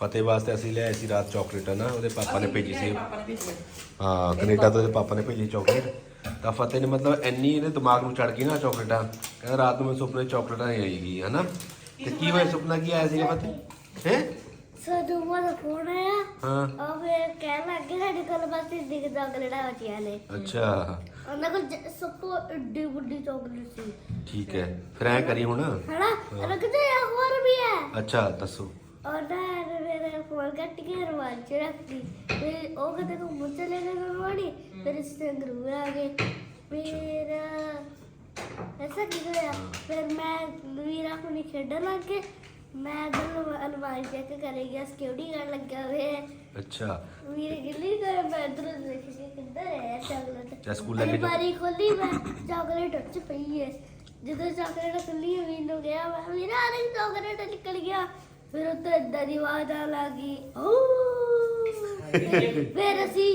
ਫਤਿਹ ਵਾਸਤੇ ਅਸੀਂ ਲਿਆਏ ਸੀ ਰਾਤ ਚਾਕਲੇਟ ਨਾ? ਉਹਦੇ ਪਾਪਾ ਨੇ ਭੇਜੀ ਸੀ। ਪਾਪਾ ਨੇ ਭੇਜੀ। ਹਾਂ ਕੈਨੇਡਾ ਤੋਂ ਉਹਦੇ ਪਾਪਾ ਨੇ ਭੇਜੀ ਚਾਕਲੇਟ ਤਾਂ ਫਤਿਹ ਨੇ ਮਤਲਬ ਇੰਨੀ ਇਹਦੇ ਦਿਮਾਗ ਨੂੰ ਚੜ ਗਈ ਨਾ ਚਾਕਲੇਟਾਂ ਕਹਿੰਦਾ ਰਾਤ ਨੂੰ ਮੈਂ ਸੁਪਨੇ ਚਾਕਲੇਟਾਂ ਹੀ ਆਏਗੀ ਹਨਾ ਤੇ ਕੀ ਹੋਇਆ ਸੁਪਨਾ ਕੀ ਆਇਆ ਸੀਗਾ ਫਤਿਹ? ਹੈ? ਸਾਨੂੰ ਮਨ ਫੋਨ ਆਇਆ ਹਾਂ। ਉਹ ਕਹਿਣ ਲੱਗੇ ਸਾਡੇ ਕੋਲ ਬਸ ਇੰਨੀ ਕੁ ਚਾਕਲੇਟਾਂ ਬਚੀਆਂ ਨੇ। ਅੱਛਾ। ਉਹਨਾਂ ਕੋਲ ਜ- ਸਭ ਤੋਂ ਏਡੀ ਵੱਡੀ ਚਾਕਲੇਟ ਸੀ। ਠੀਕ ਹੈ। ਫਿਰ ਐ ਕਰੀ ਹੁਣ। ਹਨਾ? ਉਹਨਾਂ ਕਿਤੇ ਹੋਰ ਵੀ ਹੈ। ਅੱਛਾ ਦੱਸੋ। ਮੇਰੇ ਫੋਨ ਕੱਟ ਕੇ ਰਵਾਨ ਚ ਰੱਖੀ ਤੇ। ਉਹ ਕਦੇ ਘੁੰਮਣ ਚਲੇ ਗਏ ਰਵਾਨੀ ਫਿਰ ਇਸ ਸੰਗਰੂ ਆ ਗਏ। ਫਿਰ ਐਸਾ ਕੀ ਹੋਇਆ? ਫਿਰ ਮੈਂ ਵੀਰਾ ਕੋਲ ਖੇਡਣ ਲੱਗ ਗਏ। ਮੈਂ ਦਿਲ ਅਲਮਾਰੀ ਚੈੱਕ ਕਰੇ ਗਿਆ ਸਿਕਿਉਰਿਟੀ ਗਾਰਡ ਲੱਗਿਆ ਹੋਇਆ ਹੈ। ਅੱਛਾ। ਵੀਰੇ ਗਿੱਲੀ ਕਰ ਮੈਂ ਇਧਰ ਦੇਖ ਕਿੱਧਰ ਹੈ ਚਾਕਲੇਟ ਜਾਂ ਸਕੂਲ ਲੈ ਕੇ ਜਾ- ਅਲਮਾਰੀ ਖੋਲੀ ਮੈਂ ਚਾਕਲੇਟ ਉੱਚ ਪਈ ਹੈ। ਜਦੋਂ ਚਾਕਲੇਟ ਖੁੱਲੀ ਮੈਨੂੰ ਗਿਆ ਮੈਂ ਵੀਰਾ ਆ ਚਾਕਲੇਟ ਨਿਕਲ ਗਿਆ। ਫਿਰ ਉੱਤੇ ਏਦਾਂ ਦੀ ਆਵਾਜ਼ ਆ ਲੱਗੀ ਓ! ਫਿਰ ਅਸੀਂ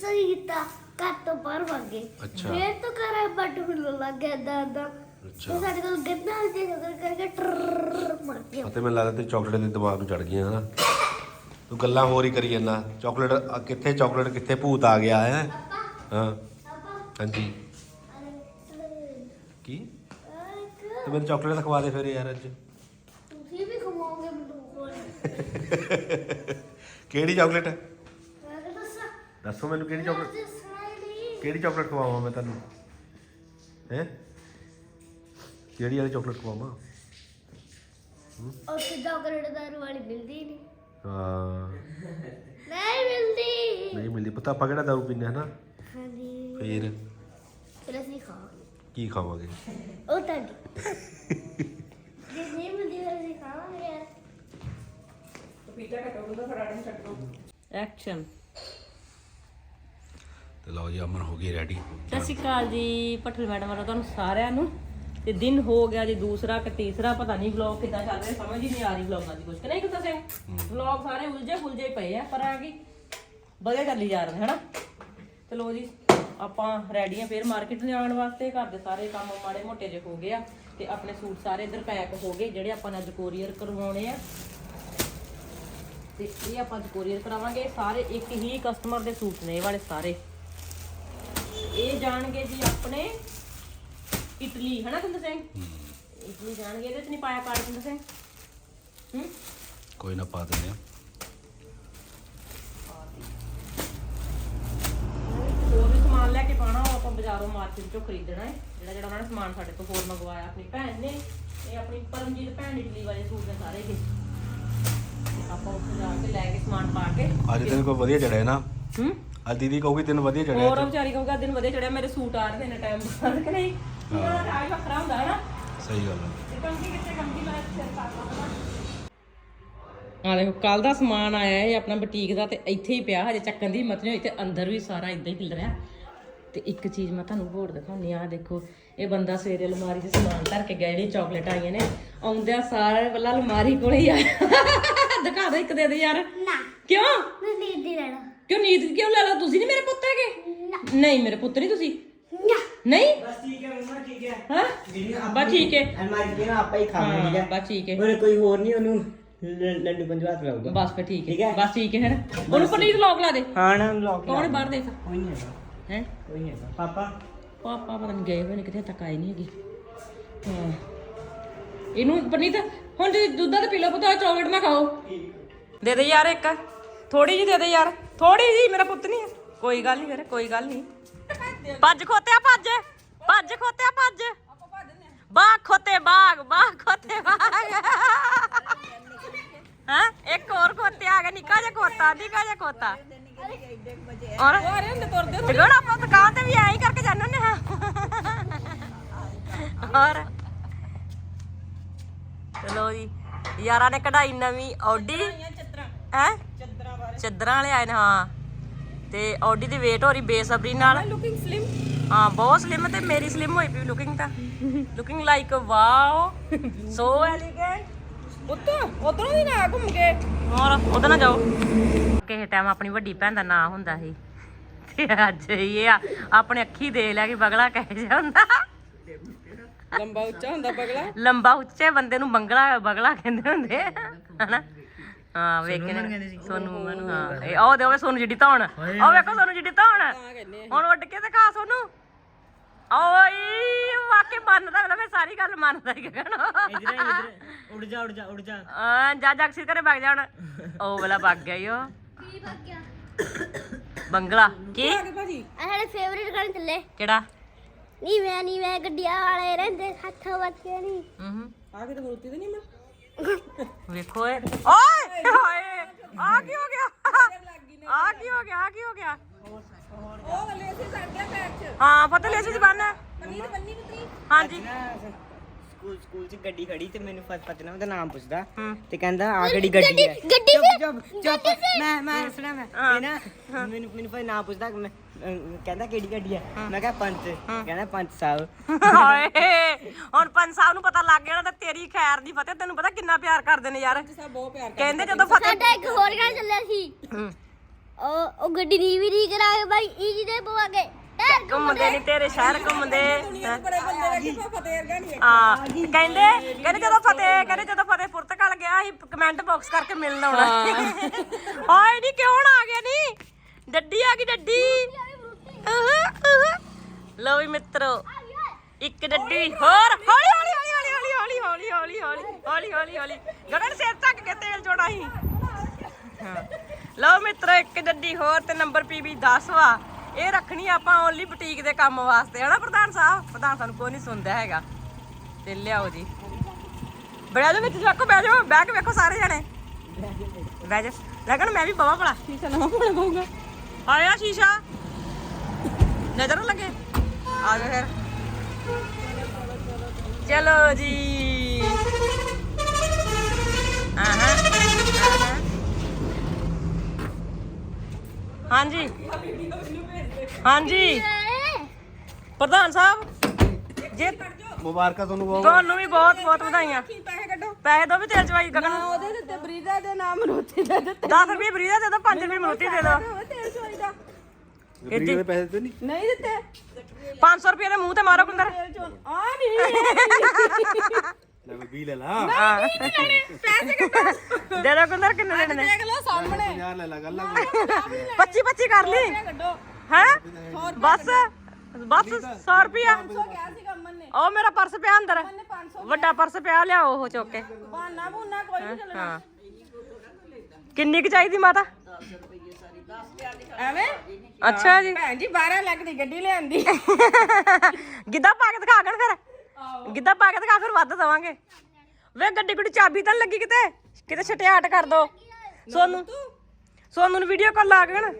ਸਹੀ ਕੀਤਾ ਘਰ ਤੋਂ ਬਾਹਰ ਗਏ। ਅੱਛਾ। ਫਿਰ ਤੋਂ ਘਰ ਬੱਟ ਖੁੱਲਣ ਲੱਗ ਗਿਆ ਏਦਾਂ ਏਦਾਂ। ਅੱਛਾ। ਫਿਰ ਸਾਡੇ ਕੋਲ ਗੰਦਾ ਜੇ ਕਰ ਕਰਕੇ ਟਰ ਮਰ ਗਿਆ। ਫਤਿਹ ਮੈਨੂੰ ਲੱਗਦਾ ਤੇ ਚਾਕਲੇਟ ਦੇ ਦਿਮਾਗ ਨੂੰ ਚੜ ਗਈਆਂ ਹਨਾ? ਤੂੰ ਗੱਲਾਂ ਹੋਰ ਹੀ ਕਰੀ ਜਾਂਦਾ। ਚਾਕਲੇਟ ਅ, ਕਿੱਥੇ ਚਾਕਲੇਟ ਕਿੱਥੇ ਭੂਤ ਆ ਗਿਆ ਹੈ? ਹਾਂ। ਹਾਂਜੀ। ਕੀ? ਤੇ ਮੈਨੂੰ ਚਾਕਲੇਟ ਤਾਂ ਖਵਾ ਦੇ ਫਿਰ ਯਾਰ ਅੱਜ ਤੁਸੀਂ ਵੀ ਖਵਾਓਗੇ ਮੈਨੂੰ ਕੋਲ ਕਿਹੜੀ ਚਾਕਲੇਟ ਮੈਂ ਕਿਹਾ ਦੱਸਾਂ। ਦੱਸੋ ਮੈਨੂੰ ਕਿਹੜੀ ਚਾਕਲੇਟ ਅੱਜ ਸਮਾਈਲੀ ਕਿਹੜੀ ਚਾਕਲੇਟ ਖਵਾਵਾਂ ਮੈਂ ਤੁਹਾਨੂੰ? ਹੈ? ਕਿਹੜੀ ਵਾਲੀ ਚਾਕਲੇਟ ਖਵਾਵਾਂ? ਉੱਥੇ ਚਾਕਲੇਟ ਦਾਰੂ ਵਾਲੀ ਮਿਲਦੀ ਨਹੀਂ ਹਾਂ। ਨਹੀਂ ਮਿਲਦੀ। ਨਹੀਂ ਮਿਲਦੀ। ਪਤਾ ਆਪਾਂ ਕਿਹੜਾ ਦਾਰੂ ਪੀਂਦੇ ਹਨਾ ਹਾਂਜੀ। ਫਿਰ? ਫਿਰ ਅਸੀਂ ਖਾਵਾਂਗੇ। ਕੀ ਖਾਵਾਂਗੇ? ਉਹ ਤੁਹਾਡੀ ਜੇ ਨਹੀਂ ਮਿਲਦੀ ਫਿਰ ਅਸੀਂ ਖਾਵਾਂਗੇ ਯਾਰ ਕੱਟੋ ਉਹਦਾ ਐਕਸ਼ਨ ਤੇ ਲਓ ਜੀ ਅਮਨ ਹੋ ਗਈ ਰੈਡੀ ਸਤਿ ਸ਼੍ਰੀ ਅਕਾਲ ਜੀ ਪਟਲ ਮੈਡਮ ਵੱਲੋਂ ਤੁਹਾਨੂੰ ਸਾਰਿਆਂ ਨੂੰ। ਤੇ ਦਿਨ ਹੋ ਗਿਆ ਜੀ ਦੂਸਰਾ ਕਿ ਤੀਸਰਾ ਪਤਾ ਨਹੀਂ ਵਲੌਗ ਕਿੱਦਾਂ ਚੱਲ ਰਿਹਾ ਸਮਝ ਹੀ ਨਹੀਂ ਆ ਰਹੀ ਵਲੌਗਾਂ ਦੀ ਕੁਝ ਕਿ ਨਹੀਂ ਕੁੱਤਾ ਸਿੰਘ? ਵਲੌਗ ਸਾਰੇ ਉਲਝੇ ਫੁਲਝੇ ਪਏ ਆ ਪਰ ਆ ਗਈ ਵਧੀਆ ਚੱਲੀ ਜਾ ਰਹੇ ਨੇ ਹਨਾ? ਚਲੋ ਜੀ ਆਪਾਂ ਰੈਡੀ ਆ ਫੇਰ ਮਾਰਕੀਟ ਜਾਣ ਵਾਸਤੇ। ਘਰ ਦੇ ਸਾਰੇ ਕੰਮ ਮਾੜੇ ਮੋਟੇ ਜਿਹੇ ਹੋ ਗਏ ਆ ਤੇ ਆਪਣੇ ਸੂਟ ਸਾਰੇ ਇੱਧਰ ਪੈਕ ਹੋ ਗਏ ਜਿਹੜੇ ਆਪਾਂ ਨੇ ਅੱਜ ਕੋਰੀਅਰ ਕਰਵਾਉਣੇ ਆ। ਤੇ ਇਹ ਆਪਾਂ ਅੱਜ ਕੋਰੀਅਰ ਕਰਾਵਾਂਗੇ। ਸਾਰੇ ਇੱਕ ਹੀ ਕਸਟਮਰ ਦੇ ਸੂਟ ਨੇ ਇਹ ਵਾਲੇ ਸਾਰੇ। ਇਹ ਜਾਣਗੇ ਜੀ ਆਪਣੇ ਇਟਲੀ ਹਨਾ ਕੁੰਦ ਸਿੰਘ? ਇਟਲੀ ਜਾਣਗੇ ਇਹਦੇ ਚ ਨਹੀਂ ਪਾਇਆ ਕਾਰਡ ਕੁੰਦ ਸਿੰਘ? ਹੂੰ? ਕੋਈ ਨਾ ਪਾ ਦਿੰਦੇ ਆ। ਹੋਰ ਵੀ ਸਮਾਨ ਲੈ ਕੇ ਪਾਣਾ ਉਹ ਆਪਾਂ ਬਾਜ਼ਾਰੋਂ ਮਾਰਕੀਟ ਚੋਂ ਖਰੀਦਣਾ ਹੈ। ਜਿਹੜਾ ਜਿਹੜਾ ਉਹਨਾਂ ਨੇ ਸਮਾਨ ਸਾਡੇ ਤੋਂ ਹੋਰ ਮੰਗਵਾਇਆ ਆਪਣੀ ਭੈਣ ਨੇ। ਇਹ ਆਪਣੀ ਪਰਮਜੀਤ ਭੈਣ ਇਟਲੀ ਵਾਲੇ ਸੂਟ ਨੇ ਸਾਰੇ ਇਹ। ਆਪਾਂ ਉੱਥੇ ਜਾ ਕੇ ਲੈ ਕੇ ਸਮਾਨ ਪਾ ਕੇ ਅੱਜ ਦਿਨ ਕੋਈ ਵਧੀਆ ਚੜਿਆ ਨਾ। ਹੂੰ? ਅੱਜ ਦੀਦੀ ਕਹੂਗੀ ਦਿਨ ਵਧੀਆ ਚੜਿਆ ਹੋਰ ਵਿਚਾਰੀ ਕਹੂਗਾ ਦਿਨ ਵਧੇ ਚੜਿਆ ਮੇਰੇ ਸੂਟ ਆ ਰਹੇ ਨੇ ਟਾਈਮ ਬਾਅਦ ਕਿ ਨਹੀਂ? ਦਾ ਰਾਜ ਵੱਖਰਾ ਹੁੰਦਾ ਹੈ ਨਾ? ਸਹੀ ਗੱਲ ਹੈ। ਤੇ ਕੰਗੀ ਕਿੱਥੇ ਕੰਗੀ ਮੈਂ ਸਿਰ ਪਾ ਆ ਦੇਖੋ ਕੱਲ ਦਾ ਸਮਾਨ ਆਇਆ ਹੈ ਆਪਣਾ ਬੁਟੀਕ ਦਾ ਤੇ ਇੱਥੇ ਹੀ ਪਿਆ ਹਜੇ ਚੱਕਣ ਦੀ ਹੋਈ ਤੇ ਅੰਦਰ ਵੀ ਸਾਰਾ ਇਦਾਂ ਹੀ ਖਿਲ ਰਿਹਾ। ਤੇ ਇੱਕ ਚੀਜ਼ ਮੈਂ ਤੁਹਾਨੂੰ ਹੋਰ ਦਿਖਾਉਣੀ ਆ ਦੇਖੋ ਇਹ ਬੰਦਾ ਸਵੇਰੇ ਅਲਮਾਰੀ 'ਚ ਸਮਾਨ ਧਰ ਕੇ ਗਿਆ ਜਿਹੜੀ ਚਾਕਲੇਟ ਆਈਆਂ ਨੇ ਆਉਂਦਿਆਂ ਸਾਰੇ ਪਹਿਲਾਂ ਅਲਮਾਰੀ ਕੋਲੇ ਹੀ ਆਇਆ। ਦਿਖਾ ਦੇ ਇੱਕ ਦੇ ਦੇ ਯਾਰ। ਨਾ। ਕਿਉਂ? ਮੈਂ ਨੀਂਦ ਦੀ ਲੈਣਾ ਕਿਉਂ ਨੀਂਦ ਕਿਉਂ ਲੈ ਲਾ ਤੁਸੀਂ ਨਹੀਂ ਮੇਰੇ ਪੁੱਤ ਹੈਗੇ? ਨਹੀਂ ਮੇਰੇ ਪੁੱਤ ਨਹੀਂ ਤੁਸੀਂ। ਨਾ। ਨਹੀਂ? ਬਸ ਠੀਕ ਹੈ ਮੰਮਾ ਠੀਕ ਹੈ। ਹਾਂ? ਬਸ ਠੀਕ ਹੈ। ਅਲਮਾਰੀ ਦੇ ਨਾ ਆਪਾਂ ਹੀ ਖਾਵਾਂਗੇ ਠੀਕ ਹਾਂ, ਬਸ ਠੀਕ ਹੈ। ਉਹਨੇ ਕੋਈ ਹੋਰ ਨਹੀਂ ਉਹਨੂੰ ਲ- ਲੱਡੂ ਪੰਜਵਾ ਲਾਊਗਾ। ਬਸ ਫਿਰ ਠੀਕ ਹੈ। ਬਸ ਠੀਕ ਹੈ ਹੈ ਉਹਨੂੰ ਪਨੀਰ ਲੋਕ ਲਾ ਦੇ। ਹਾਂ ਨਾ ਲੋਕ ਕੌਣ ਬਾਹਰ ਦੇਖ? ਕੋਈ ਨਹੀਂ ਹੈਗਾ। ਹੈ? ਕੋਈ ਨਹੀਂ ਹੈਗਾ। ਪਾਪਾ? ਪਾਪਾ ਪਤਾ ਨਹੀਂ ਗਏ ਹੋਏ ਨੇ ਕਿਤੇ ਤੱਕ ਆਏ ਨਹੀਂ ਹੈਗੇ। ਹਾਂ। ਇਹਨੂੰ ਪਨੀਰ ਹੁਣ ਜੀ ਦੁੱਧ ਦਾ ਪੀ ਲਓ ਪੁੱਤ ਚਾਕਲੇਟ ਨਾ ਖਾਓ। ਦੇ ਦੇ ਯਾਰ ਇੱਕ। ਥੋੜੀ ਜੀ ਦੇ ਦੇ ਯਾਰ। ਥੋੜੀ ਜੀ ਮੇਰਾ ਪੁੱਤ ਨਹੀਂ ਹੈ। ਕੋਈ ਗੱਲ ਨਹੀਂ ਵੀਰੇ, ਕੋਈ ਗੱਲ ਨਹੀਂ। ਭੱਜ ਖੋਤਿਆ, ਭੱਜ। ਭੱਜ ਖੋਤਿਆ, ਭੱਜ। ਬਾਗ ਖੋਤੇ ਬਾਗ ਬਾਗ ਖੋਤੇ ਬਾਗ। ਹਾਂ? ਇੱਕ ਹੋਰ ਖੋਤੇ ਆ ਗਿਆ ਨਿੱਕਾ ਜਿਹਾ ਖੋਤਾ, ਨਿੱਕਾ ਜਿਹਾ ਖੋਤਾ। ਔਰ ਤੇ ਗੜਾ ਆਪਾਂ ਦੁਕਾਨ ਤੇ ਵੀ ਐਂ ਹੀ ਕਰਕੇ ਜਾਂਦੇ ਨੇ ਔਰ ਚਲੋ ਜੀ। ਯਾਰਾਂ ਨੇ ਕਢਾਈ ਨਵੀਂ ਆਡੀ ਹੈ? ਚੱਦਰਾਂ ਵਾਲੇ। ਆਏ ਨੇ ਹਾਂ। ਤੇ ਆਡੀ ਦੀ ਵੇਟ ਹੋ ਰਹੀ ਬੇਸਬਰੀ ਨਾਲ। ਲੁਕਿੰਗ ਸਲਿਮ ਹਾਂ ਬਹੁਤ ਸਲਿਮ ਤੇ ਮੇਰੀ ਸਲਿਮ ਹੋਈ ਪਈ ਲੁਕਿੰਗ ਤਾਂ। Looking like wow so elegant ਉੱਤੋਂ ਉਧਰੋਂ ਦੀ ਨਾ ਘੁੰਮ ਕੇ। ਹੋਰ ਉਧਰ ਨਾ ਜਾਓ। ਕਿਸੇ ਟਾਈਮ ਆਪਣੀ ਵੱਡੀ ਭੈਣ ਦਾ ਨਾਂ ਹੁੰਦਾ ਸੀ। ਤੇ ਅੱਜ ਇਹ ਆ ਆਪਣੇ ਅੱਖੀ ਦੇ ਲਿਆ ਕਿ ਬਗਲਾ ਕਹੇ ਜਿਹਾ ਹੁੰਦਾ। ਲੰਬਾ ਉੱਚਾ ਹੁੰਦਾ ਪਗਲਾ ਲੰਬਾ ਉੱਚੇ ਬੰਦੇ ਨੂੰ ਬੰਗਲਾ ਬਗਲਾ ਕਹਿੰਦੇ ਹੁੰਦੇ ਆ, ਹਨਾ? ਹਾਂ ਵੇਖ ਕੇ ਸੋਨੂੰ ਮਨ ਹਾਂ। ਇਹ ਉਹ ਦੇਵੇ ਸੋਨੂੰ ਜਿੱਡੀ ਧੌਣ। ਉਹ ਵੇਖੋ ਸੋਨੂੰ ਜਿੱਡੀ ਧੌਣ। ਹੁਣ ਉੱਡ ਕੇ ਤੇ ਖਾ ਸੋਨੂੰ। ਓਏ ਵਾਕੇ ਮੰਨਦਾ ਅਗਲਾ ਫਿਰ ਸਾਰੀ ਗੱਲ ਮੰਨਦਾ ਹੀ ਇਧਰ ਇਧਰ। ਉੜ ਜਾ ਉੜ ਜਾ ਉੜ ਜਾ। ਆ ਜਾ ਜਾ ਅਕਸਰ ਕਰੇ ਵਗ ਜਾਣ ਉਹ ਵਾਲਾ ਵਗ ਗਿਆ ਈ ਉਹ। ਕੀ ਬਾਕਿਆ ਬੰਗਲਾ। ਕੀ? ਆ ਸਾਡੇ ਫੇਵਰਿਟ ਗਾਣੇ ਚੱਲੇ ਕਿਹੜਾ? ਨੀ ਮੈਂ ਨੀ ਮੈਂ ਗੱਡੀਆਂ ਵਾਲੇ ਰਹਿੰਦੇ ਹੱਥੋਂ ਬੱਚੇ ਨਹੀਂ। ਹੂੰ ਆ ਕੇ ਤੇ ਮੂਰਤੀ ਤੇ ਨਹੀਂ ਮੈਂ? ਵੇਖੋ ਏ ਓਏ ਹਾਏ ਆ ਕੀ ਹੋ ਗਿਆ? ਆ ਕੀ ਹੋ ਗਿਆ ਆ ਕੀ ਹੋ ਗਿਆ? ਉਹ ਵਾਲੇ ਅਸੀਂ ਸਾਡੇ ਬੈਗ 'ਚ। ਹਾਂ ਪਤਾ ਲੈ ਸੀ ਜ਼ਬਾਨ ਪਨੀਰ ਬੰਨੀ ਪੁੱਤਰੀ ਹਾਂਜੀ। ਸਕੂਲ ਸਕੂਲ ਚ ਗੱਡੀ ਖੜੀ ਤੇ ਮੈਨੂੰ ਫਸ ਫਸ ਨਾ ਉਹਦਾ ਨਾਮ ਪੁੱਛਦਾ। ਤੇ ਕਹਿੰਦਾ ਆ ਕਿਹੜੀ ਗੱਡੀ ਹੈ? ਗੱਡੀ ਚੁੱਪ ਮੈਂ ਮੈਂ ਸੁਣਾ ਮੈਂ। ਤੇ ਨਾ ਮੈਨੂੰ ਮੈਨੂੰ ਫਿਰ ਨਾਮ ਪੁੱਛਦਾ ਮੈਂ ਕਹਿੰਦਾ ਕਿਹੜੀ ਗੱਡੀ ਹੈ? ਮੈਂ ਕਿਹਾ ਪੰਚ ਕਹਿੰਦਾ ਪੰਚ ਸਾਹਿਬ ਹਾਏ ਹੁਣ ਪੰਜ ਸਾਹਿਬ ਨੂੰ ਪਤਾ ਲੱਗ ਗਿਆ ਨਾ ਤੇ ਤੇਰੀ ਖੈਰ ਦੀ ਫਤਿਹ ਤੈਨੂੰ ਪਤਾ ਕਿੰਨਾ ਪਿਆਰ ਕਰਦੇ ਨੇ ਯਾਰ। ਸਭ ਬਹੁਤ ਪਿਆਰ ਕਹਿੰਦੇ ਜਦੋਂ ਫਤਿਹ ਸਾਡਾ ਇੱਕ ਹੋਰ ਗਾਣਾ ਚੱਲਿਆ ਸੀ। ਉਹ ਉਹ ਗੱਡੀ ਦੀ ਵੀ ਨਹੀਂ ਕਰਾ ਕੇ ਬਾਈ ਈਜੀ ਦੇ ਪਵਾ ਕੇ। ਘੁੰਮਦੇ ਨਹੀਂ ਤੇਰੇ ਸ਼ਹਿਰ ਘੁੰਮਦੇ ਬੜੇ ਬੰਦੇ ਆ ਕਹਿੰਦੇ ਕਹਿੰਦੇ ਜਦੋਂ ਫਤਿਹ ਕਹਿੰਦੇ ਜਦੋਂ ਫਤਿਹ ਪੁਰਤਗਾਲ ਗਿਆ ਸੀ ਕਮੈਂਟ ਬਾਕਸ ਕਰਕੇ ਮਿਲਣ ਆਉਣਾ ਹਾਏ ਨਹੀਂ ਕਿਉਂ ਆ ਗਿਆ ਨਹੀਂ ਡੱਡੀ ਆ ਗਈ ਡੱਡੀ। ਲਓ ਵੀ ਮਿੱਤਰੋ ਇੱਕ ਡੱਡੀ ਹੋਰ ਹੌਲੀ ਹੌਲੀ ਹੌਲੀ ਹੌਲੀ ਹੌਲੀ ਹੌਲੀ ਹੌਲੀ ਹੌਲੀ ਹੌਲੀ ਹੌਲੀ ਹੌਲੀ ਗਗਨ ਸਿਰ ਤੱਕ ਕੇ ਤੇਲ ਚੋਣਾ ਸੀ ਹਾਂ ਲਓ ਮਿੱਤਰੋ ਇੱਕ ਡੱਡੀ ਹੋਰ ਤੇ ਨੰਬਰ ਪੀਬੀ 10 ਵਾ ਇਹ ਰੱਖਣੀ ਆਪਾਂ ਓਨਲੀ ਬੁਟੀਕ ਦੇ ਕੰਮ ਵਾਸਤੇ ਹਨਾ ਪ੍ਰਧਾਨ ਸਾਹਿਬ? ਪ੍ਰਧਾਨ ਸਾਨੂੰ ਕੋਈ ਨਹੀਂ ਸੁਣਦਾ ਹੈਗਾ। ਤੇ ਲਿਆਓ ਜੀ। ਬੜਾ ਜੋ ਵਿੱਚ ਜਾਕੋ ਬਹਿ ਜਾਓ ਬਹਿ ਕੇ ਵੇਖੋ ਸਾਰੇ ਜਣੇ। ਬਹਿ ਜਾ। ਲਗਣ ਮੈਂ ਵੀ ਬਵਾ ਭਲਾ। ਸ਼ੀਸ਼ਾ ਨਵਾਂ ਪਾਉਣਾ ਪਊਗਾ ਆਇਆ ਸ਼ੀਸ਼ਾ? ਨਜ਼ਰ ਨਾ ਲੱਗੇ। ਆ ਗਿਆ ਫਿਰ। ਚਲੋ ਜੀ। ਆਹਾਂ। ਹਾਂਜੀ। ਹਾਂਜੀ। ਪ੍ਰਧਾਨ ਸਾਹਿਬ ਜੇ ਮੁਬਾਰਕਾਂ ਤੁਹਾਨੂੰ ਬਹੁਤ। ਤੁਹਾਨੂੰ ਵੀ ਬਹੁਤ ਬਹੁਤ ਵਧਾਈਆਂ। ਪੈਸੇ ਕੱਢੋ? ਪੈਸੇ ਦੋ ਵੀ ਤੇਲ ਚਵਾਈ ਗਗਨ ਉਹਦੇ ਦਿੱਤੇ ਬਰੀਦਾ ਦੇ ਨਾਮ ਮਰੋਤੀ ਦੇ ਦਿੱਤੇ। 10 ਰੁਪਏ ਫਰੀ ਦਾ ਦੇ ਦੋ 5 ਰੁਪਏ ਮਰੂਤੀ ਦੇ ਦੋ। ਤੇਲ ਚੋਈ ਦਾ। ਫਰੀ ਦੇ ਪੈਸੇ ਤੇ ਨਹੀਂ? ਨਹੀਂ ਦਿੱਤੇ। 500 ਰੁਪਏ ਦੇ ਮੂੰਹ ਤੇ ਮਾਰੋ ਕੁੰਦਰ। ਆ ਨਹੀਂ। ਲੈ 20 ਲੈ ਲਾ। ਦੇ ਦੋ ਕੁੰਦਰ ਕਿੰਨੇ ਦੇਣੇ ਨੇ? ਦੇਖ ਲਓ ਸਾਹਮਣੇ। 50 ਲੈ ਲਾ ਗੱਲ 25 25 ਕਰ ਲਈ। ਕੱਢੋ। ਹੈ? ਬਸ? ਬਸ 100 ਰੁਪਿਆ ਸੋ ਕਿਹਾ ਸੀ ਕੰਮਨ ਨੇ। ਉਹ ਮੇਰਾ ਪਰਸ ਪਿਆ ਅੰਦਰ। ਨੇ 500 ਵੱਡਾ ਪਰਸ ਪਿਆ ਲਿਆਓ ਉਹ ਚੁੱਕ ਕੇ। ਬਹਾਨਾ ਬੁਨਾ ਕੋਈ ਨਹੀਂ ਚੱਲਣਾ। ਕਿੰਨੀ ਕੁ ਚਾਹੀਦੀ ਮਾਤਾ? ਐਵੇਂ? ਅੱਛਾ ਜੀ। ਭੈਣ ਜੀ 12 ਲੱਖ ਦੀ ਗੱਡੀ ਲਿਆਂਦੀ। ਗਿੱਧਾ ਪਾ ਕੇ ਦਿਖਾ ਗਣ ਫਿਰ। ਗਿੱਧਾ ਪਾ ਕੇ ਦਿਖਾ ਫਿਰ ਵੱਧ ਦਵਾਂਗੇ। ਵੇ ਗੱਡੀ ਗੁੱਡੀ ਚਾਬੀ ਤਾਂ ਲੱਗੀ ਕਿਤੇ? ਕਿਤੇ ਛਟਿਆਟ ਕਰ ਦੋ। ਸੋਨੂੰ। ਸੋਨੂੰ ਨੂੰ ਵੀਡੀਓ ਕਾਲ ਲਾ ਗਣ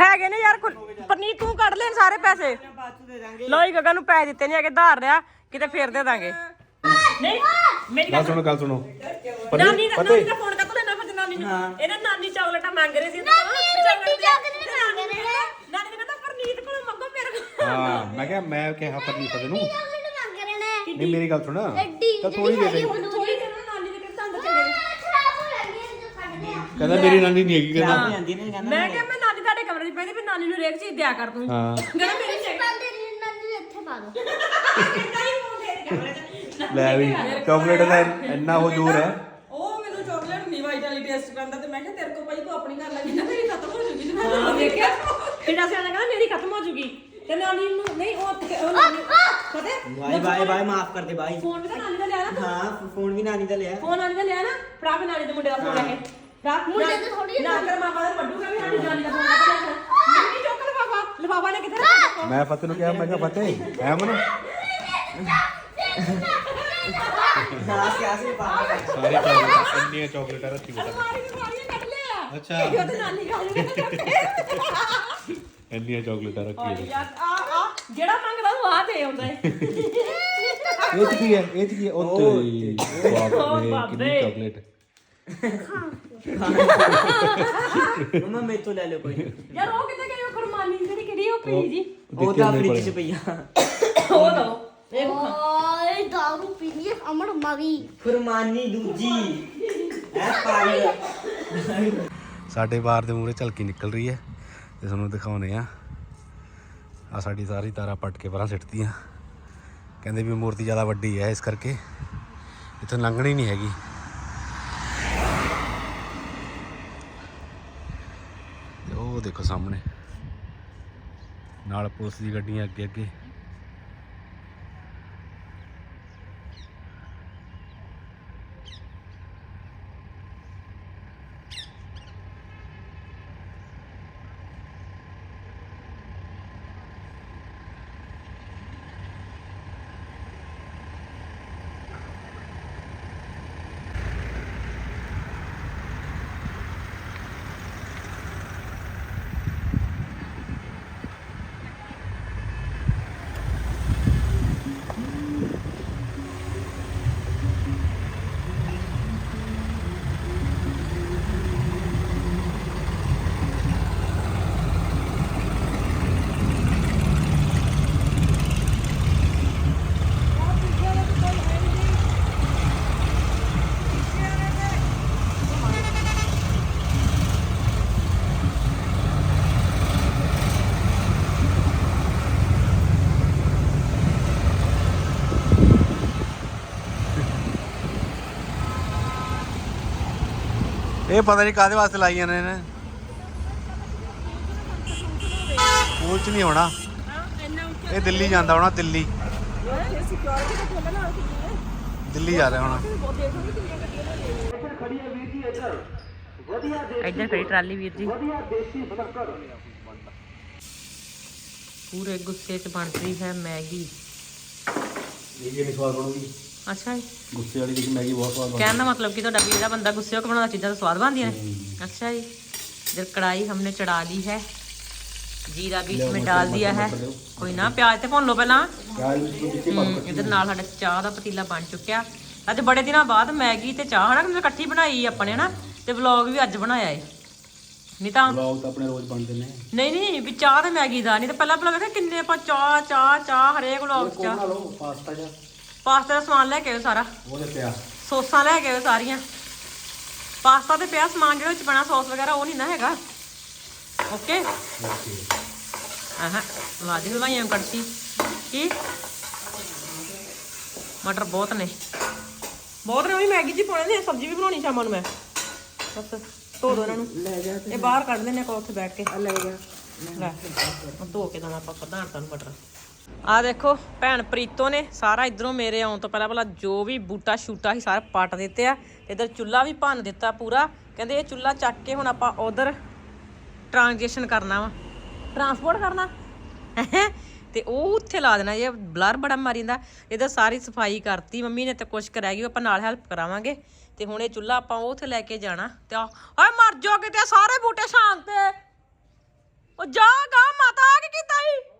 ਹੈਗੇ ਨੇ ਯਾਰ ਕੁ- ਪਰਨੀਤ ਤੂੰ ਕੱਢ ਲੈਣ ਸਾਰੇ ਪੈਸੇ। ਲੋਈ ਗਗਾ ਨੂੰ ਪੈ ਦਿੱਤੇ ਨਹੀਂ ਹੈਗੇ ਧਾਰ ਰਿਆ ਕਿਤੇ ਫੇਰ ਦੇ ਦਾਂਗੇ। ਨਹੀਂ ਮੇਰੀ ਗੱਲ ਸੁਣੋ ਗੱਲ ਸੁਣੋ। ਨਾਨੀ ਦਾ ਨਾਨੀ ਦਾ ਫੋਨ ਕਰ ਲੈਣਾ ਫਿਰ ਨਾਨੀ ਨੂੰ? ਇਹਨਾਂ ਨਾਨੀ ਚਾਕਲੇਟਾਂ ਮੰਗ ਰਹੇ ਸੀ ਚਾਕਲੇਟ ਨਾਨੀ ਨੇ ਨਾਨੀ ਨੇ ਕਹਿੰਦਾ ਪਰਨੀਤ ਕੋਲੋਂ ਮੰਗੋ ਮੇਰੇ ਕੋਲ। ਹਾਂ ਮੈਂ ਕਿਹਾ ਮੈਂ ਕਿਹਾ ਪਰਨੀਤ ਦੇ ਨੂੰ। ਚਾਕਲੇਟ ਮੰਗ ਰਹੇ ਨੇ। ਨਹੀਂ ਮੇਰੀ ਗੱਲ ਸੁਣ। ਤਾਂ ਥੋੜੀ ਦੇ ਦੇ ਥੋੜੀ ਦੇਰ ਨੂੰ ਨਾਨੀ ਦੇ ਕਹਿੰਦਾ ਅੰਦਰ ਚਲੇ ਗਏ ਖਰਾਬ ਹੋ ਜਾਂਦੀ ਹੈ ਜੋ ਕੱਢਦੇ ਆ ਕਹਿੰਦਾ ਮੇਰੀ ਨਾਨੀ ਨਹੀਂ ਹੈਗੀ ਕਹਿੰਦਾ ਆਂਦੀ ਨੇ ਕਹਿੰਦਾ ਮੈਂ ਕਿਹਾ ਮੈਂ ਕਮਰੇ 'ਚ ਪੈਂਦੀ ਫਿਰ ਨਾਨੀ ਨੂੰ ਰੇਕ ਚੀਜ਼ ਦਿਆ ਕਰ ਤੂੰ। ਹਾਂ। ਕਹਿੰਦਾ ਮੇਰੀ ਚੈੱਕ ਦੀ ਨੰਨ ਇੱਥੇ ਪਾ ਦੋ ਕਿੰਨਾ ਹੀ ਫੋਨ ਦੇ ਕਮਰੇ 'ਚ ਲੈ ਵੀ ਚਾਕਲੇਟ ਦਾ ਇੰਨਾ ਹੋ ਜ਼ੋਰ ਹੈ। ਉਹ ਮੈਨੂੰ ਚਾਕਲੇਟ ਨਹੀਂ ਵਾਈਟ ਵਾਲੀ ਟੇਸਟ ਕਰਦਾ ਤੇ ਮੈਂ ਕਿਹਾ ਤੇਰੇ ਕੋ ਭਾਈ ਤੂੰ ਆਪਣੀ ਕਰ ਲੱਗੀ ਨਾ ਮੇਰੀ ਖਤਮ ਹੋ ਜੂਗੀ ਤੇ ਹਾਂ। ਦੇਖਿਆ ਕਿੰਨਾ ਸਿਆਣਾ ਕਹਿੰਦਾ ਮੇਰੀ ਖਤਮ ਹੋ ਜੂਗੀ। ਤੇ ਨਾਨੀ ਨੂੰ ਨਹੀਂ ਉਹ ਉਹ ਨਾਨੀ ਪਤਾ ਬਾਈ ਬਾਈ ਬਾਈ ਮਾਫ ਕਰ ਦੇ ਬਾਈ। ਫੋਨ ਵੀ ਤਾਂ ਨਾਨੀ ਦਾ ਲਿਆ ਨਾ ਹਾਂ ਫੋਨ ਵੀ ਨਾਨੀ ਦਾ ਲਿਆ। ਫੋਨ ਨਾਨੀ ਦਾ ਲਿਆ ਨਾ। ਫੜਾ ਵੀ ਨਾਨੀ ਦੇ ਮੁੰਡੇ ਦਾ ਫੋਨ ਲੈ ਫੜਾ ਮੁੰਡੇ ਦਾ ਥੋੜ੍ਹੀ ਨਾ ਕਰ ਮਾਪਾ ਦਾ ਵੱਡੂਗਾ ਵੀ ਸਾਡੀ ਨਾਨੀ ਦਾ ਫੋਨ ਨਹੀਂ ਚੁੱਕ ਲਫਾਫਾ। ਲਫਾਫਾ ਨੇ ਕਿੱਥੇ ਰੱਖਿਆ? ਮੈਂ ਫਤਿਹ ਨੂੰ ਕਿਹਾ ਮੈਂ ਕਿਹਾ ਫਤਿਹ ਐ ਮਨ ਹਾਂ ਕਿਆ ਸੀ ਪਾਪਾ ਸਾਰੇ ਚਾਕਲੇਟ ਇੰਨੀਆਂ ਚਾਕਲੇਟਾਂ ਰੱਖੀ ਬਤਾ ਸਾਰੀ ਬਿਮਾਰੀਆਂ ਕੱਢ ਲਿਆ। ਅੱਛਾ। ਉਹ ਤੇ ਨਾਨੀ ਖਾ ਜੂਗੀ ਇੰਨੀਆਂ ਚਾਕਲੇਟਾਂ ਰੱਖੀ ਯਾਰ ਆ ਆ ਜਿਹੜਾ ਮੰਗਦਾ ਉਹ ਆ ਦੇ ਆਉਂਦਾ ਹੈ। ਇਹ ਚ ਕੀ ਹੈ? ਇਹ ਚ ਕੀ ਹੈ? ਉਹ ਤੇਰੀ ਬਾਪ ਰੇ ਕਿੰਨੀ ਚਾਕਲੇਟ। ਮਮਾ ਮੇਰੇ ਤੋਂ ਲੈ ਲਿਓ ਕੋਈ ਯਾਰ ਉਹ ਕਿੱਥੇ ਗਈ ਉਹ ਖਰਮਾਨੀ ਜਿਹੜੀ ਕਿਹੜੀ ਉਹ ਪਈ ਜੀ? ਉਹ ਤਾਂ ਫ੍ਰਿਜ 'ਚ ਪਈ ਆ। ਉਹ ਦੋ ਓਏ ਦਾਰੂ ਪੀ ਲਈ ਅਮਰ ਮਰੀ। ਫਰਮਾਨੀ ਦੂਜੀ। ਐ ਪਾਈ ਸਾਡੇ ਬਾਰ ਦੇ ਮੂਹਰੇ ਝਲਕੀ ਨਿਕਲ ਰਹੀ ਹੈ ਤੇ ਤੁਹਾਨੂੰ ਦਿਖਾਉਨੇ ਆ ਆ ਸਾਡੀ ਸਾਰੀ ਤਾਰਾ ਪੱਟ ਕੇ ਪਰਾਂ ਸਿੱਟਦੀਆਂ ਕਹਿੰਦੇ ਵੀ ਮੂਰਤੀ ਜ਼ਿਆਦਾ ਵੱਡੀ ਹੈ ਇਸ ਕਰਕੇ। ਇੱਥੋਂ ਲੰਘਣੀ ਨਹੀਂ ਹੈਗੀ ਉਹ ਦੇਖੋ ਸਾਹਮਣੇ। ਨਾਲ ਪੁਲਿਸ ਦੀ ਗੱਡੀਆਂ ਅੱਗੇ ਅੱਗੇ ਇਹ ਪਤਾ ਨਹੀਂ ਕਾਦੇ ਵਾਸਤੇ ਲਾਈਆਂ ਨੇ ਇਹਨੇ। ਸਕੂਲ ਚ ਨਹੀਂ ਹੋਣਾ। ਇਹ ਦਿੱਲੀ ਜਾਂਦਾ ਹੋਣਾ ਦਿੱਲੀ। ਦਿੱਲੀ ਜਾ ਰਿਹਾ ਹੋਣਾ। ਇੱਧਰ ਖੜੀ ਟਰਾਲੀ ਵੀਰ ਜੀ। ਪੂਰੇ ਗੁੱਸੇ 'ਚ ਬਣ ਰਹੀ ਹੈ ਮੈਗੀ। ਇਹ ਕਿਹੜੀ ਸਵਾਦ ਬਣੂਗੀ। ਅੱਛਾ ਜੀ ਗੁੱਸੇ ਵਾਲੀ ਦੀ ਮੈਗੀ ਬਹੁਤ ਸਵਾਦ ਕਹਿਣ ਦਾ मतलब कि ਤੁਹਾਡਾ ਵੀ ਜਿਹੜਾ ਬੰਦਾ ਗੁੱਸੇ ਹੋ ਕੇ ਬਣਾਉਂਦਾ ਚੀਜ਼ਾਂ ਤਾਂ ਸਵਾਦ ਬਣਦੀਆਂ ਨੇ अच्छा जी इधर कढ़ाई हमने चढ़ा ली है जीरा भी इसमें डाल दिया है कोई ना प्याज ਤੇ ਭੁੰਨ ਲਓ ਪਹਿਲਾਂ ਹਮ, ਇਧਰ ਨਾਲ ਸਾਡਾ ਚਾਹ ਦਾ ਪਤੀਲਾ ਬਣ ਚੁੱਕਿਆ ਅੱਜ ਬੜੇ ਦਿਨਾਂ ਬਾਅਦ ਮੈਗੀ ਤੇ ਚਾਹ ਹਨਾ ਕਿ ਇਕੱਠੀ ਬਣਾਈ ਆਪਾਂ ਨੇ ਹਨਾ ਤੇ ਵਲੌਗ ਵੀ ਅੱਜ ਬਣਾਇਆ ਏ ਨਹੀਂ ਤਾਂ ਵਲੌਗ ਤਾਂ ਆਪਣੇ ਰੋਜ਼ ਬਣਦੇ ਨੇ ਨਹੀਂ ਨਹੀਂ ਵੀ ਚਾਹ ਤੇ ਮੈਗੀ ਦਾ ਨਹੀਂ ਤਾਂ ਪਹਿਲਾਂ ਪਹਿਲਾਂ ਵੇਖਿਆ ਕਿੰਨੇ ਆਪਾਂ ਚਾਹ ਚਾਹ ਚਾਹ ਹਰੇਕ ਵਲੌਗ ਚ ਚਾਹ। ਲਓ ਪਾਸਤਾ ਜਾਂ ਪਾਸਤਾ ਦਾ ਸਮਾਨ ਲੈ ਕੇ ਆਇਓ ਸਾਰਾ। ਉਹਦੇ ਪਿਆ। ਸੌਸਾਂ ਲੈ ਕੇ ਆਇਓ ਸਾਰੀਆਂ। ਪਾਸਤਾ ਤੇ ਪਿਆ ਸਮਾਨ ਜਿਹੜਾ ਵਿੱਚ ਪੈਣਾ ਸੌਸ ਵਗੈਰਾ ਉਹ ਨਹੀਂ ਨਾ ਹੈਗਾ। ਓਕੇ? ਆਹਾਂ ਵਾਦੀ ਹਲਵਾਈਆਂ ਕੜਛੀ। ਕੀ? ਮਟਰ ਬਹੁਤ ਨੇ। ਬਹੁਤ ਨੇ ਉਹ ਵੀ ਮੈਗੀ ਜੀ ਪਾਉਣੇ ਨੇ ਸਬਜ਼ੀ ਵੀ ਬਣਾਉਣੀ ਸ਼ਾਮਾਂ ਨੂੰ ਮੈਂ। ਬਸ ਧੋ ਦੋ ਇਹਨਾਂ ਨੂੰ। ਲੈ ਜਾ ਇਹ ਬਾਹਰ ਕੱਢ ਲੈਣੇ ਕੋ ਉੱਥੇ ਬੈਠ ਕੇ। ਲੈ ਜਾ। ਲੈ ਧੋ ਕੇ ਤਾਂ ਆਪਾਂ ਪ੍ਰਧਾਨ ਤੁਹਾਨੂੰ ਮਟਰ। ਆ ਦੇਖੋ, ਭੈਣ ਪ੍ਰੀਤੋ ਨੇ ਸਾਰਾ ਇਧਰੋਂ ਮੇਰੇ ਆਉਣ ਤੋਂ ਪਹਿਲਾਂ ਪਹਿਲਾਂ ਜੋ ਵੀ ਬੂਟਾ ਸ਼ੂਟਾ ਸੀ ਸਾਰਾ ਪੱਟ ਦਿੱਤੇ ਆ। ਇਧਰ ਚੁੱਲਾ ਵੀ ਭੰਨ ਦਿੱਤਾ ਪੂਰਾ। ਕਹਿੰਦੇ ਇਹ ਚੁੱਲਾ ਚੱਕ ਕੇ ਹੁਣ ਆਪਾਂ ਉਧਰ ਟ੍ਰਾਂਜੈਕਸ਼ਨ ਕਰਨਾ ਵਾ। ਟਰਾਂਸਪੋਰਟ ਕਰਨਾ? ਤੇ ਉਹ ਉੱਥੇ ਲਾ ਦੇਣਾ, ਇਹ ਬਲਰ ਬੜਾ ਮਾਰੀ ਜਾਂਦਾ। ਇਹਦਾ ਸਾਰੀ ਸਫ਼ਾਈ ਕਰਤੀ, ਮੰਮੀ ਨੇ ਤੇ ਕੁਛ ਰਹਿ ਗਈ ਆਪਾਂ ਨਾਲ ਹੈਲਪ ਕਰਾਵਾਂਗੇ। ਤੇ ਹੁਣ ਇਹ ਚੁੱਲਾ ਆਪਾਂ ਉਹ ਉੱਥੇ ਲੈ ਕੇ ਜਾਣਾ। ਤੇ ਆ, ਓਏ ਮਰ ਜਾ ਕਿਤੇ ਸਾਰੇ ਬੂਟੇ ਸ਼ਾਂਤ ਤੇ। ਉਹ ਜਾ ਗਾ, ਮਾਤਾ ਆ ਕੀ ਕੀਤਾ ਈ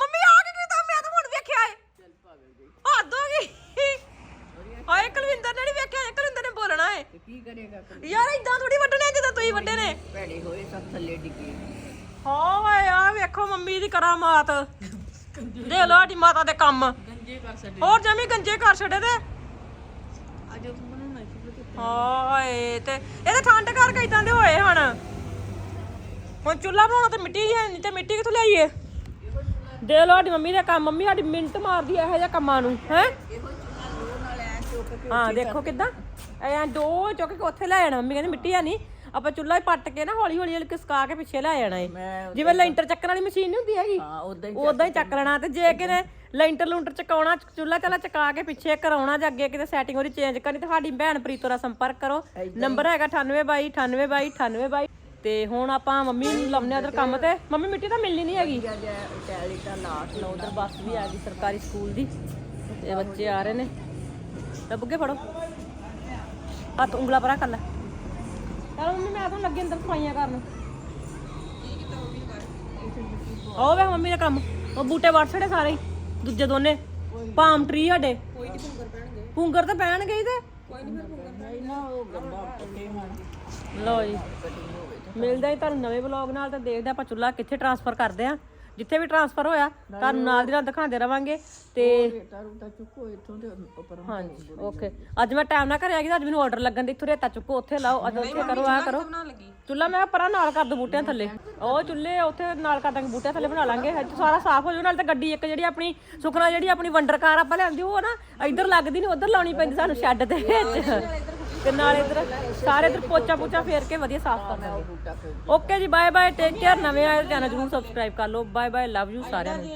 ਮੰਮੀ ਆ ਕੀ ਕੀਤਾ ਮੈਂ ਤਾਂ ਹੁਣ ਵੇਖਿਆ ਏ। ਹੱਦ ਹੋ ਗਈ। ਹਾਏ ਕੁਲਵਿੰਦਰ ਨੇ ਨਹੀਂ ਵੇਖਿਆ ਕੁਲਵਿੰਦਰ ਨੇ ਬੋਲਣਾ ਏ। ਕੀ ਕਰੇਗਾ ਯਾਰ ਇਦਾਂ ਥੋੜੀ ਵੱਢਣੇ ਜਿੱਦਾਂ ਤੁਸੀਂ ਵੱਡੇ ਨੇ। ਭੈੜੇ ਹੋਏ ਸਭ ਥੱਲੇ ਡਿੱਗੇ। ਹਾਏ ਆ ਵੇਖੋ ਮੰਮੀ ਦੀ ਕਰਾਮਾਤ। ਦੇ ਲੋ ਆਡੀ ਮਾਤਾ ਦੇ ਕੰਮ। ਗੰਜੇ ਕਰ ਛੱਡੇ ਹੋਰ ਜਮੀ ਗੰਜੇ ਕਰ ਛੱਡੇ ਤੇ। ਹਾਏ ਤੇ ਇਹਦੇ ਠੰਡ ਕਰਕੇ ਇਦਾਂ ਦੇ ਹੋਏ ਹਣ ਹੁਣ ਚੁੱਲਾ ਬਣਾਉਣਾ ਤੇ ਮਿੱਟੀ ਦੀ ਹੈ ਨਹੀਂ ਤੇ ਮਿੱਟੀ ਕਿੱਥੋਂ ਲਿਆਈਏ? ਦੇ ਲੋ ਆਡੀ ਮੰਮੀ ਦਾ ਕੰਮ ਮੰਮੀ ਸਾਡੀ ਮਿੰਟ ਮਾਰਦੀ ਇਹੋ ਜਿਹਾ ਕੰਮਾਂ ਨੂੰ ਹੈ? ਹਾਂ ਦੇਖੋ ਕਿਦਾਂ। ਐ ਦੋ ਚੁੱਕ ਕੇ ਉੱਥੇ ਲੈ ਜਾਣਾ ਮੰਮੀ ਕਹਿੰਦੀ ਮਿੱਟੀ ਆ ਨਹੀਂ ਆਪਾਂ ਚੁੱਲ੍ਹਾ ਹੀ ਪੱਟ ਕੇ ਨਾ ਹੌਲੀ ਹੌਲੀ ਕਿਸਕਾ ਕੇ ਪਿੱਛੇ ਲੈ ਜਾਣਾ ਏ। ਜਿਵੇਂ ਲੈਂਟਰ ਚੱਕਣ ਵਾਲੀ ਮਸ਼ੀਨ ਨਹੀਂ ਹੁੰਦੀ ਹੈਗੀ? ਹਾਂ ਉਦਾਂ ਹੀ ਉਦਾਂ ਹੀ ਚੱਕ ਲੈਣਾ ਤੇ ਜੇ ਕਿਨੇ ਲੈਂਟਰ ਲੂੰਟਰ ਚਕਾਉਣਾ ਚੁੱਲ੍ਹਾ ਚੱਲਾ ਚਕਾ ਕੇ ਪਿੱਛੇ ਕਰਾਉਣਾ ਜਾਂ ਅੱਗੇ ਕਿਤੇ ਸੈਟਿੰਗ ਉਹਦੀ ਚੇਂਜ ਕਰਨੀ ਤਾਂ ਸਾਡੀ ਭੈਣ ਪ੍ਰੀਤੋ ਨਾਲ ਸੰਪਰਕ ਕਰੋ। ਨੰਬਰ ਹੈਗਾ 9822 9822 9822 ਤੇ ਹੁਣ ਆਪਾਂ ਮੰਮੀ ਨੂੰ ਲਾਉਣੇ ਉਧਰ ਕੰਮ ਤੇ। ਮੰਮੀ ਮਿੱਟੀ ਤਾਂ ਮਿਲਣੀ ਨਹੀਂ ਹੈਗੀ। ਟੈਲੀ ਤਾਂ ਲਾਟ ਲਓ ਉਧਰ ਬੱਸ ਵੀ ਆ ਗਈ ਸਰਕਾਰੀ ਸਕੂਲ ਦੀ। ਤੇ ਬੱਚੇ ਆ ਰਹੇ ਨੇ। ਤਾਂ ਬੁੱਗੇ ਫੜੋ। ਹੱਥ ਉਂਗਲਾ ਪਰਾਂ ਕਰ ਲੈ। ਚਲ ਮੰਮੀ ਮੈਂ ਤਾਂ ਲੱਗੀ ਅੰਦਰ ਸਫਾਈਆਂ ਕਰਨ। ਉਹ ਵੇ ਮੰਮੀ ਦਾ ਕੰਮ। ਉਹ ਬੂਟੇ ਵੱਢ ਛੜੇ ਸਾਰੇ ਹੀ, ਦੂਜੇ ਦੋਨੇ। ਪਾਮ ਟਰੀ ਸਾਡੇ। ਕੋਈ ਨਹੀਂ ਪੁੰਗਰ ਪੈਣਗੇ ਪੁੰਗਰ ਤਾਂ ਪੈਣਗੇ ਹੀ ਤੇ। ਕੋਈ ਨਹੀਂ ਫਿਰ ਪੁੰਗਰ ਨਹੀਂ ਨਾ ਉਹ ਗੰਦਾ ਪੱਕੇ ਲਓ ਜੀ। ਮਿਲਦਾ ਹੀ ਤੁਹਾਨੂੰ ਨਵੇਂ ਵਲੌਗ ਨਾਲ ਤੇ ਦੇਖਦੇ ਆਪਾਂ ਚੁੱਲਾ ਕਿੱਥੇ ਟਰਾਂਸਫਰ ਕਰਦੇ ਆ ਜਿੱਥੇ ਵੀ ਟਰਾਂਸਫਰ ਹੋਇਆ ਤੁਹਾਨੂੰ ਨਾਲ ਦੀ ਨਾਲ ਦਿਖਾਉਂਦੇ ਰਵਾਂਗੇ ਤੇ ਹਾਂਜੀ ਓਕੇ ਅੱਜ ਮੈਂ ਟਾਈਮ ਨਾਲ ਘਰੇ ਆ ਗਈ ਤਾਂ ਅੱਜ ਮੈਨੂੰ ਆਰਡਰ ਲੱਗਣ ਦੇ ਇੱਥੋਂ ਰੇਤਾ ਚੁੱਕੋ ਉੱਥੇ ਲਾਓ ਅੱਜ ਉੱਥੇ ਕਰੋ ਆ ਕਰੋ। ਚੁੱਲਾ ਮੈਂ ਪਰਾਂ ਨਾਲ ਕਰ ਦੋ ਬੂਟਿਆਂ ਥੱਲੇ। ਉਹ ਚੁੱਲੇ ਉੱਥੇ ਨਾਲ ਕਰ ਦਾਂਗੇ ਬੂਟਿਆਂ ਥੱਲੇ ਬਣਾ ਲਾਂਗੇ। ਅੱਜ ਸਾਰਾ ਸਾਫ਼ ਹੋ ਜਾਊ ਨਾਲ ਤਾਂ ਗੱਡੀ ਇੱਕ ਜਿਹੜੀ ਆਪਣੀ ਸੁਖਨਾ ਜਿਹੜੀ ਆਪਣੀ ਵੰਡਰ ਕਾਰ ਆਪਾਂ ਲਿਆਂਦੀ ਉਹ ਨਾ ਇੱਧਰ ਲੱਗਦੀ ਨਹੀਂ ਉੱਧਰ ਲਾਉਣੀ ਪੈਂਦੀ ਸਾਨੂੰ ਸ਼ੈੱਡ ਦੇ ਵਿੱਚ। ਤੇ ਨਾਲ ਇਧਰ ਸਾਰੇ ਇਧਰ ਪੋਚਾ ਪੋਚਾ ਫੇਰ ਕੇ ਵਧੀਆ ਸਾਫ਼ ਕਰਨਾ ਓਕੇ ਜੀ ਬਾਏ ਬਾਏ ਟੇਕ ਕੇਅਰ ਨਵੇਂ ਆਏ ਚੈਨਲ ਜਰੂਰ ਸਬਸਕ੍ਰਾਈਬ ਕਰ ਲਓ। ਬਾਏ ਬਾਏ ਲਵ ਯੂ ਸਾਰਿਆਂ ਨੂੰ।